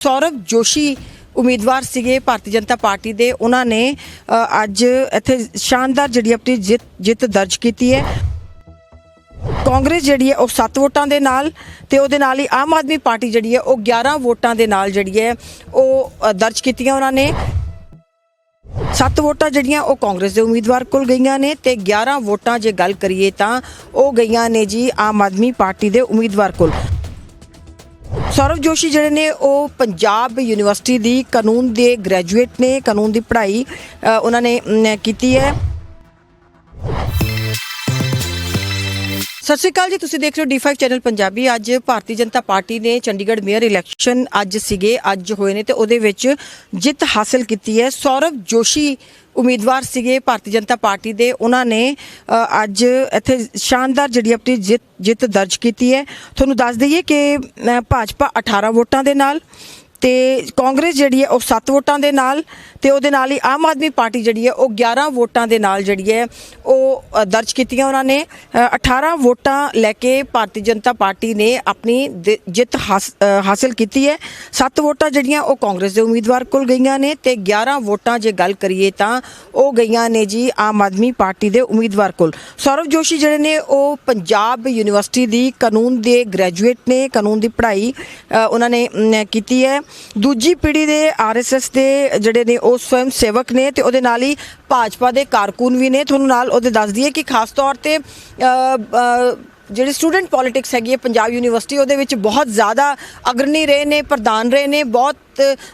ਸੌਰਵ ਜੋਸ਼ੀ ਉਮੀਦਵਾਰ ਸੀਗੇ ਭਾਰਤੀ ਜਨਤਾ ਪਾਰਟੀ ਦੇ। ਉਹਨਾਂ ਨੇ ਅ, ਅੱਜ ਇੱਥੇ ਸ਼ਾਨਦਾਰ ਜਿਹੜੀ ਆਪਣੀ ਜਿੱਤ ਜਿੱਤ ਦਰਜ ਕੀਤੀ ਹੈ। ਕਾਂਗਰਸ ਜਿਹੜੀ ਹੈ ਉਹ 7 ਵੋਟਾਂ ਦੇ ਨਾਲ ਤੇ ਉਹਦੇ ਨਾਲ ਹੀ ਆਮ ਆਦਮੀ ਪਾਰਟੀ ਜਿਹੜੀ ਹੈ ਉਹ 11 ਵੋਟਾਂ ਦੇ ਨਾਲ ਜਿਹੜੀ ਹੈ ਉਹ ਅ, ਦਰਜ ਕੀਤੀਆਂ ਉਹਨਾਂ ਨੇ। 7 ਵੋਟਾਂ ਜਿਹੜੀਆਂ ਉਹ ਕਾਂਗਰਸ ਦੇ ਉਮੀਦਵਾਰ ਕੋਲ ਗਈਆਂ ਨੇ ਤੇ 11 ਵੋਟਾਂ ਜੇ ਗੱਲ ਕਰੀਏ ਤਾਂ ਉਹ ਗਈਆਂ ਨੇ ਜੀ ਆਮ ਆਦਮੀ ਪਾਰਟੀ ਦੇ ਉਮੀਦਵਾਰ ਕੋਲ। ਸੌਰਵ ਜੋਸ਼ੀ ਜਿਹੜੇ ਨੇ ਉਹ ਪੰਜਾਬ ਯੂਨੀਵਰਸਿਟੀ ਦੀ ਕਾਨੂੰਨ ਦੇ ਗ੍ਰੈਜੂਏਟ ਨੇ ਕਾਨੂੰਨ ਦੀ ਪੜ੍ਹਾਈ ਅ, ਉਹਨਾਂ ਨੇ ਮ, ਕੀਤੀ ਹੈ। ਸਤਿ ਸ਼੍ਰੀ ਅਕਾਲ ਜੀ, ਤੁਸੀਂ ਦੇਖ ਰਹੇ ਹੋ D5 ਚੈਨਲ ਪੰਜਾਬੀ। ਅੱਜ ਭਾਰਤੀ ਜਨਤਾ ਪਾਰਟੀ ਨੇ ਚੰਡੀਗੜ੍ਹ ਮੇਅਰ ਇਲੈਕਸ਼ਨ ਅੱਜ ਸੀਗੇ, ਅੱਜ ਹੋਏ ਨੇ ਤੇ ਉਹਦੇ ਵਿੱਚ ਜਿੱਤ ਹਾਸਲ ਕੀਤੀ ਹੈ। ਸੌਰਵ ਜੋਸ਼ੀ ਉਮੀਦਵਾਰ ਸੀਗੇ ਭਾਰਤੀ ਜਨਤਾ ਪਾਰਟੀ ਦੇ। ਉਹਨਾਂ ਨੇ ਅੱਜ ਇੱਥੇ ਸ਼ਾਨਦਾਰ ਜਿਹੜੀ ਆਪਣੀ ਜਿੱਤ ਜਿੱਤ ਦਰਜ ਕੀਤੀ ਹੈ। ਤੁਹਾਨੂੰ ਦੱਸ ਦਈਏ ਕਿ ਭਾਜਪਾ 18 ਵੋਟਾਂ ਦੇ ਨਾਲ ਤੇ ਕਾਂਗਰਸ ਜਿਹੜੀ ਹੈ ਉਹ 7 ਵੋਟਾਂ ਦੇ ਨਾਲ ਤੇ ਉਹਦੇ ਨਾਲ ਹੀ ਆਮ ਆਦਮੀ ਪਾਰਟੀ ਜਿਹੜੀ ਹੈ ਉਹ 11 ਵੋਟਾਂ ਦੇ ਨਾਲ ਜਿਹੜੀ ਹੈ ਉਹ ਦਰਜ ਕੀਤੀਆਂ ਉਹਨਾਂ ਨੇ। ਅ, 18 ਵੋਟਾਂ ਲੈ ਕੇ ਭਾਰਤੀ ਜਨਤਾ ਪਾਰਟੀ ਨੇ ਆਪਣੀ ਜਿੱਤ ਹਾਸ- ਅ, ਹਾਸਲ ਕੀਤੀ ਹੈ। 7 ਵੋਟਾਂ ਜਿਹੜੀਆਂ ਉਹ ਕਾਂਗਰਸ ਦੇ ਉਮੀਦਵਾਰ ਕੋਲ ਗਈਆਂ ਨੇ ਤੇ 11 ਵੋਟਾਂ ਜੇ ਗੱਲ ਕਰੀਏ ਤਾਂ ਉਹ ਗਈਆਂ ਨੇ ਜੀ ਆਮ ਆਦਮੀ ਪਾਰਟੀ ਦੇ ਉਮੀਦਵਾਰ ਕੋਲ। ਸੌਰਵ ਜੋਸ਼ੀ ਜਿਹੜੇ ਨੇ ਉਹ ਪੰਜਾਬ ਯੂਨੀਵਰਸਿਟੀ ਦੀ ਕਾਨੂੰਨ ਦੇ ਗ੍ਰੈਜੂਏਟ ਨੇ ਕਾਨੂੰਨ ਦੀ ਪੜ੍ਹਾਈ ਉਹਨਾਂ ਨੇ ਕੀਤੀ ਹੈ। ਦੂਜੀ ਪੀੜ੍ਹੀ ਦੇ ਆਰਐਸਐਸ ਦੇ ਜਿਹੜੇ ਨੇ ਉਹ ਸਵੈਮ ਸੇਵਕ ਨੇ ਤੇ ਉਹਦੇ ਨਾਲ ਹੀ ਭਾਜਪਾ ਦੇ ਕਾਰਕੁਨ ਵੀ ਨੇ। ਤੁਹਾਨੂੰ ਨਾਲ ਉਹਦੇ ਦੱਸ ਦਈਏ ਕਿ ਖਾਸ ਤੌਰ ਤੇ ਜਿਹੜੀ ਸਟੂਡੈਂਟ ਪੋਲਿਟਿਕਸ ਹੈਗੀ ਹੈ, ਪੰਜਾਬ ਯੂਨੀਵਰਸਿਟੀ, ਉਹਦੇ ਵਿੱਚ ਬਹੁਤ ਜ਼ਿਆਦਾ ਅਗਰਨੀ ਰਹੇ ਨੇ, ਪ੍ਰਧਾਨ ਰਹੇ ਨੇ, ਬਹੁਤ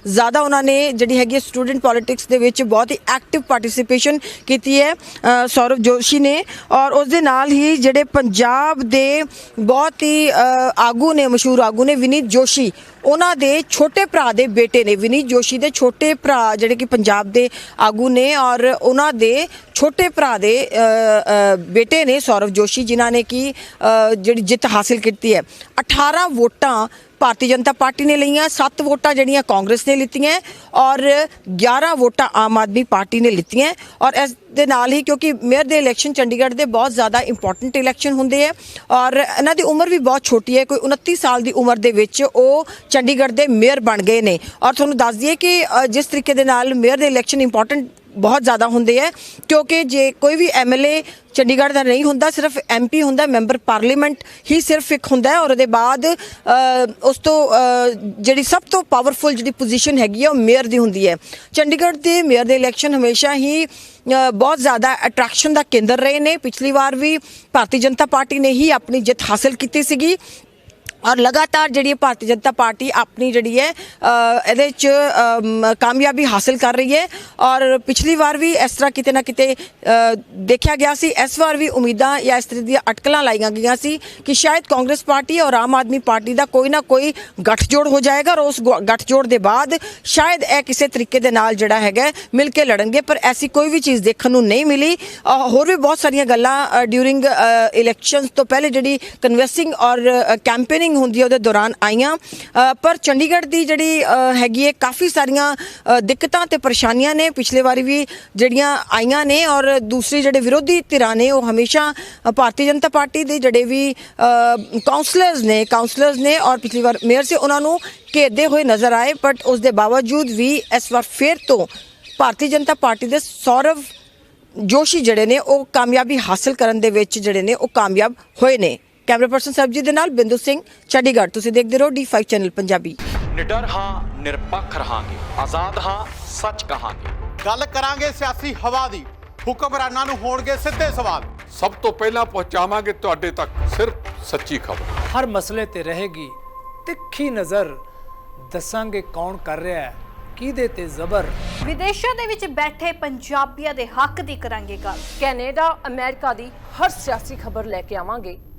ਜ਼ਿਆਦਾ ਉਹਨਾਂ ਨੇ ਜਿਹੜੀ ਹੈਗੀ ਸਟੂਡੈਂਟ ਪੋਲਿਟਿਕਸ ਦੇ ਵਿੱਚ ਬਹੁਤ ਹੀ ਐਕਟਿਵ ਪਾਰਟਿਸਿਪੇਸ਼ਨ ਕੀਤੀ ਹੈ ਸੌਰਵ ਜੋਸ਼ੀ ਨੇ ਔਰ ਉਸ ਦੇ ਨਾਲ ਹੀ ਜਿਹੜੇ ਪੰਜਾਬ ਦੇ ਬਹੁਤ ਹੀ ਆਗੂ ਨੇ, ਮਸ਼ਹੂਰ ਆਗੂ ਨੇ ਵਿਨੀਤ ਜੋਸ਼ੀ, ਉਹਨਾਂ ਦੇ ਛੋਟੇ ਭਰਾ ਦੇ ਬੇਟੇ ਨੇ। ਵਿਨੀਤ ਜੋਸ਼ੀ ਦੇ ਛੋਟੇ ਭਰਾ ਜਿਹੜੇ ਕਿ ਪੰਜਾਬ ਦੇ ਆਗੂ ਨੇ ਔਰ ਉਹਨਾਂ ਦੇ ਛੋਟੇ ਭਰਾ ਦੇ ਬੇਟੇ ਨੇ ਸੌਰਵ ਜੋਸ਼ੀ, ਜਿਨ੍ਹਾਂ ਨੇ ਕਿ ਜਿਹੜੀ ਜਿੱਤ ਹਾਸਿਲ ਕੀਤੀ ਹੈ। 18 ਵੋਟਾਂ ਭਾਰਤੀ ਜਨਤਾ ਪਾਰਟੀ ਨੇ ਲਈਆਂ 7 ਵੋਟਾਂ ਜਿਹੜੀਆਂ ਕਾਂਗਰਸ ਨੇ ਲਿੱਤੀਆਂ ਔਰ 11 ਵੋਟਾਂ ਆਮ ਆਦਮੀ ਪਾਰਟੀ ਨੇ ਲਿੱਤੀਆਂ ਔਰ ਇਸ ਦੇ ਨਾਲ ਹੀ ਕਿਉਂਕਿ ਮੇਅਰ ਦੇ ਇਲੈਕਸ਼ਨ ਚੰਡੀਗੜ੍ਹ ਦੇ ਬਹੁਤ ਜ਼ਿਆਦਾ ਇੰਪੋਰਟੈਂਟ ਇਲੈਕਸ਼ਨ ਹੁੰਦੇ ਆ ਔਰ ਇਹਨਾਂ ਦੀ ਉਮਰ ਵੀ ਬਹੁਤ ਛੋਟੀ ਹੈ, ਕੋਈ 29 ਸਾਲ ਦੀ ਉਮਰ ਦੇ ਵਿੱਚ ਉਹ ਚੰਡੀਗੜ੍ਹ ਦੇ ਮੇਅਰ ਬਣ ਗਏ ਨੇ। ਔਰ ਤੁਹਾਨੂੰ ਦੱਸ ਦਈਏ ਕਿ ਜਿਸ ਤਰੀਕੇ ਦੇ ਨਾਲ ਮੇਅਰ ਦੇ ਇਲੈਕਸ਼ਨ ਇੰਪੋਰਟੈਂਟ ਬਹੁਤ ਜ਼ਿਆਦਾ ਹੁੰਦੇ ਹੈ ਕਿਉਂਕਿ ਜੇ ਕੋਈ ਵੀ ਐਮਐਲਏ ਚੰਡੀਗੜ੍ਹ ਦਾ ਨਹੀਂ ਹੁੰਦਾ, ਸਿਰਫ ਐਮਪੀ ਹੁੰਦਾ, ਮੈਂਬਰ ਪਾਰਲੀਮੈਂਟ ਹੀ ਸਿਰਫ ਇੱਕ ਹੁੰਦਾ ਹੈ ਔਰ ਉਹਦੇ ਬਾਅਦ ਉਸ ਤੋਂ ਜਿਹੜੀ ਸਭ ਤੋਂ ਪਾਵਰਫੁਲ ਜਿਹੜੀ ਪੋਜੀਸ਼ਨ ਹੈਗੀ ਹੈ ਉਹ ਮੇਅਰ ਦੀ ਹੁੰਦੀ ਹੈ। ਚੰਡੀਗੜ੍ਹ ਦੇ ਮੇਅਰ ਦੇ ਇਲੈਕਸ਼ਨ ਹਮੇਸ਼ਾ ਹੀ ਬਹੁਤ ਜ਼ਿਆਦਾ ਅਟਰੈਕਸ਼ਨ ਦਾ ਕੇਂਦਰ ਰਹੇ ਨੇ। ਪਿਛਲੀ ਵਾਰ ਵੀ ਭਾਰਤੀ ਜਨਤਾ ਪਾਰਟੀ ਨੇ ਹੀ ਆਪਣੀ ਜਿੱਤ ਹਾਸਲ ਕੀਤੀ ਸੀਗੀ। ਔਰ ਲਗਾਤਾਰ ਜਿਹੜੀ ਹੈ ਭਾਰਤੀ ਜਨਤਾ ਪਾਰਟੀ ਆਪਣੀ ਜਿਹੜੀ ਹੈ ਇਹਦੇ ਚ ਕਾਮਯਾਬੀ ਹਾਸਲ ਕਰ ਰਹੀ ਹੈ। ਔਰ ਪਿਛਲੀ ਵਾਰ ਵੀ ਇਸ ਤਰ੍ਹਾਂ ਕਿਤੇ ਨਾ ਕਿਤੇ ਦੇਖਿਆ ਗਿਆ ਸੀ। ਇਸ ਵਾਰ ਵੀ ਉਮੀਦਾਂ ਜਾਂ ਇਸ ਤਰ੍ਹਾਂ ਦੀਆਂ ਅਟਕਲਾਂ ਲਾਈਆਂ ਗਈਆਂ ਸੀ ਕਿ ਸ਼ਾਇਦ ਕਾਂਗਰਸ ਪਾਰਟੀ ਔਰ ਆਮ ਆਦਮੀ ਪਾਰਟੀ ਦਾ ਕੋਈ ਨਾ ਕੋਈ ਗੱਠਜੋੜ ਹੋ ਜਾਏਗਾ ਔਰ ਉਸ ਗੁ- ਗੱਠਜੋੜ ਦੇ ਬਾਅਦ ਸ਼ਾਇਦ ਇਹ ਕਿਸੇ ਤਰੀਕੇ ਦੇ ਨਾਲ ਜਿਹੜਾ ਹੈਗਾ ਮਿਲ ਕੇ ਲੜਨਗੇ। ਪਰ ਐਸੀ ਕੋਈ ਵੀ ਚੀਜ਼ ਦੇਖਣ ਨੂੰ ਨਹੀਂ ਮਿਲੀ। ਹੋਰ ਵੀ ਬਹੁਤ ਸਾਰੀਆਂ ਗੱਲਾਂ ਡਿਊਰਿੰਗ ਇਲੈਕਸ਼ਨਸ ਤੋਂ ਪਹਿਲੇ ਜਿਹੜੀ ਕਨਵੈਸਿੰਗ ਔਰ ਕੈਂਪੇਨਿੰਗ ਹੁੰਦੀ ਹੈ ਉਹਦੇ ਦੌਰਾਨ ਆਈਆਂ। ਪਰ ਚੰਡੀਗੜ੍ਹ ਦੀ ਜਿਹੜੀ ਹੈਗੀ ਹੈ ਕਾਫੀ ਸਾਰੀਆਂ ਦਿੱਕਤਾਂ ਤੇ ਪਰੇਸ਼ਾਨੀਆਂ ਨੇ। ਪਿਛਲੇ ਵਾਰੀ ਵੀ ਜਿਹੜੀਆਂ ਆਈਆਂ ਨੇ ਔਰ ਦੂਸਰੇ ਜਿਹੜੇ ਵਿਰੋਧੀ ਧਿਰਾਂ ਨੇ, ਉਹ ਹਮੇਸ਼ਾ ਭਾਰਤੀ ਜਨਤਾ ਪਾਰਟੀ ਦੇ ਜਿਹੜੇ ਵੀ ਕਾਉਂਸਲਰਸ ਨੇ ਕਾਉਂਸਲਰਸ ਨੇ ਔਰ ਪਿਛਲੀ ਵਾਰ ਮੇਅਰ ਸੀ, ਉਹਨਾਂ ਨੂੰ ਘੇਰਦੇ ਹੋਏ ਨਜ਼ਰ ਆਏ। ਬਟ ਉਸ ਦੇ ਬਾਵਜੂਦ ਵੀ ਇਸ ਵਾਰ ਫੇਰ ਤੋਂ ਭਾਰਤੀ ਜਨਤਾ ਪਾਰਟੀ ਦੇ ਸੌਰਵ ਜੋਸ਼ੀ ਜਿਹੜੇ ਨੇ, ਉਹ ਕਾਮਯਾਬੀ ਹਾਸਲ ਕਰਨ ਦੇ ਵਿੱਚ ਜਿਹੜੇ ਨੇ, ਉਹ ਕਾਮਯਾਬ ਹੋਏ ਨੇ। ਕੈਮਰਾ ਪਰਸਨ ਸਰਬਜੀਤ ਦੇ ਨਾਲ ਬਿੰਦੂ ਸਿੰਘ ਚੰਡੀਗੜ੍ਹ। ਤੁਸੀਂ ਦੇਖਦੇ ਰਹੋ D5 ਚੈਨਲ ਪੰਜਾਬੀ। ਨਿਡਰ ਹਾਂ ਨਿਰਪੱਖ ਰਹਾਂਗੇ। ਆਜ਼ਾਦ ਹਾਂ ਸੱਚ ਕਹਾਂਗੇ। ਗੱਲ ਕਰਾਂਗੇ ਸਿਆਸੀ ਹਵਾ ਦੀ। ਹੁਕਮਰਾਨਾਂ ਨੂੰ ਹੋਣਗੇ ਸਿੱਧੇ ਸਵਾਲ। ਸਭ ਤੋਂ ਪਹਿਲਾਂ ਪਹੁੰਚਾਵਾਂਗੇ ਤੁਹਾਡੇ ਤੱਕ ਸਿਰਫ ਸੱਚੀ ਖਬਰ। ਹਰ ਮਸਲੇ ਤੇ ਰਹੇਗੀ ਤਿੱਖੀ ਨਜ਼ਰ। ਦੱਸਾਂਗੇ ਕੌਣ ਕਰ ਰਿਹਾ ਹੈ ਕਿਹਦੇ ਤੇ ਜ਼ਬਰ। ਵਿਦੇਸ਼ਾਂ ਦੇ ਵਿੱਚ ਬੈਠੇ ਪੰਜਾਬੀਆਂ ਦੇ ਹੱਕ ਦੀ ਕਰਾਂਗੇ ਗੱਲ। ਕੈਨੇਡਾ ਅਮਰੀਕਾ ਦੀ ਹਰ ਸਿਆਸੀ ਖਬਰ ਲੈ ਕੇ ਆਵਾਂਗੇ।